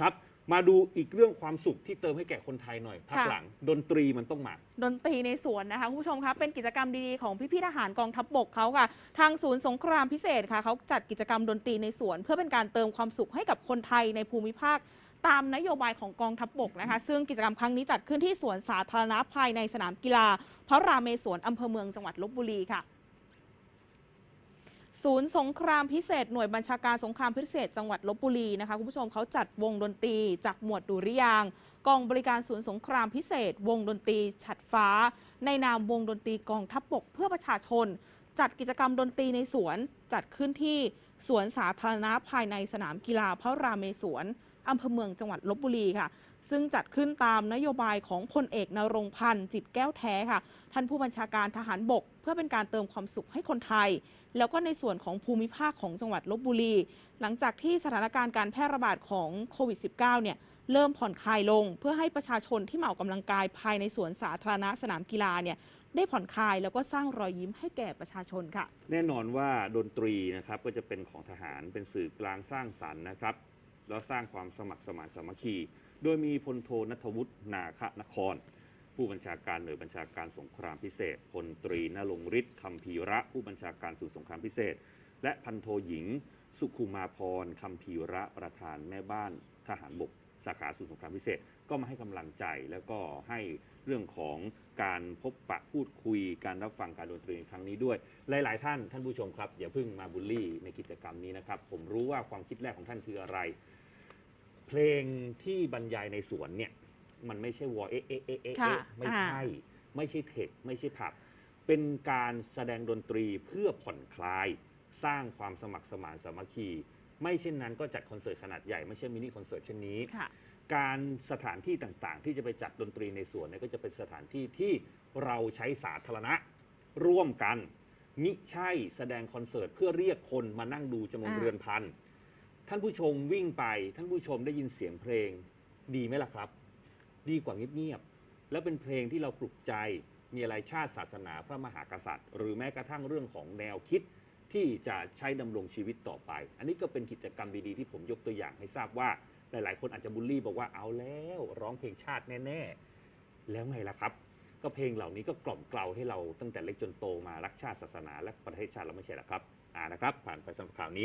ครับ มาดูอีกเรื่องความสุขที่เติมให้แก่คนไทยหน่อยพักค่ะ หลัง ดนตรีมันต้องมา ดนตรีในสวนนะคะคุณผู้ชมคะเป็นกิจกรรมดีๆของพี่ๆทหารกองทัพบบกเขาค่ะ ทางศูนย์สงครามพิเศษค่ะเขาจัดกิจกรรมดนตรีในสวน เพื่อเป็นการเติมความสุขให้กับคนไทยในภูมิภาค ตามนโยบายของกองทัพบบกนะคะ ซึ่งกิจกรรมครั้งนี้จัดขึ้นที่สวนสาธารณะภายในสนามกีฬาพระรามเมศวรอำเภอเมืองจังหวัดลบบุรีค่ะ ศูนย์สงครามพิเศษหน่วยบัญชาการสงครามพิเศษจังหวัดลบบุรีนะคะคุณผู้ชมเขาจัดวงดนตรีจากหมวดดุริยางกองบริการศูนย์สงครามพิเศษ วงดนตรีฉัดฟ้า ในนามวงดนตรีกองทัพบกเพื่อประชาชน จัดกิจกรรมดนตรีในสวนจัดขึ้นที่สวนสาธารณะภายในสนามกีฬาพระรามเมศวร อำเภอเมืองจังหวัดลบบุรีค่ะ ซึ่งจัดขึ้นตามนโยบายของพลเอกนรงพันธ์จิตแก้วแท้ค่ะ ท่านผู้บัญชาการทหารบก เพื่อเป็นการเติมความสุขให้คนไทย แล้วก็ในส่วนของภูมิภาคของจังหวัดลบบุรี หลังจากที่สถานการณ์การแพร่ระบาดของโควิด -19 เนี่ยเริ่มผ่อนคลายลง เพื่อให้ประชาชนที่มาออกกำลังกายภายในสวนสาธารณะสนามกีฬาเนี่ยได้ผ่อนคลายแล้วก็สร้างรอยยิ้มให้แก่ประชาชนค่ะ แน่นอนว่าดนตรีนะครับก็จะเป็นของทหารเป็นสื่อกลางสร้างสรรค์นะครับ แล้วสร้างความสมัครสมานสามัคคี โดยมีพลโทนัทวุฒินาคนคร ผู้บัญชาการหน่วยบัญชาการสงครามพิเศษพลตรีนรงฤทธิ์คำพีระผู้บัญชาการสู่สงครามพิเศษ และพันโทหญิง สุขุมาพรคำพีระประธานแม่บ้านทหารบก สาขาสู่สงครามพิเศษก็มาให้กำลังใจแล้วก็ให้เรื่องของการพบปะพูดคุย การรับฟังการดนตรีในครั้งนี้ด้วย หลาย ๆ ท่านท่านผู้ชมครับอย่าเพิ่งมาบูลลี่ในกิจกรรมนี้นะครับ ผมรู้ว่าความคิดแรกของท่านคืออะไร เพลงที่บรรยายในสวนเนี่ย มันไม่ใช่วอเอะเอะเอะเอะค่ะเอะไม่ใช่ ไม่ใช่เทคไม่ใช่ผับเป็นการแสดงดนตรีเพื่อผ่อนคลาย สร้างความสมัครสมานสามัคคี ไม่เช่นนั้นก็จัดคอนเสิร์ตขนาดใหญ่ไม่ใช่มินิคอนเสิร์ตเช่นนี้ ค่ะ การสถานที่ต่างๆ ที่จะไปจัดดนตรีในสวนเนี่ยก็จะเป็นสถานที่ที่เราใช้สาธารณะร่วมกัน มิใช่แสดงคอนเสิร์ตเพื่อเรียกคนมานั่งดูจำนวนอ่า เรือนพัน ท่านผู้ชมวิ่งไป ท่านผู้ชมได้ยินเสียงเพลง ดีไหมล่ะครับ ดีกว่าเงียบๆแล้วเป็นเพลงที่เราปลุกใจมีอะไรชาติศาสนาพระมหากษัตริย์ หรือแม้กระทั่งเรื่องของแนวคิด ที่จะใช้ดำรงชีวิตต่อไป อันนี้ก็เป็นกิจกรรมดีๆที่ผมยกตัวอย่างให้ทราบว่า หลายๆ คนอาจจะบูลลี่บอกว่าเอาแล้วร้องเพลงชาติแน่ๆ แล้วไงล่ะครับ ก็เพลงเหล่านี้ก็กล่อมเกลาให้เราตั้งแต่เล็กจนโตมารักชาติศาสนาและประเทศชาติเราไม่ใช่หรอครับ อ่านะครับ ผ่านไปสำหรับข่าวนี้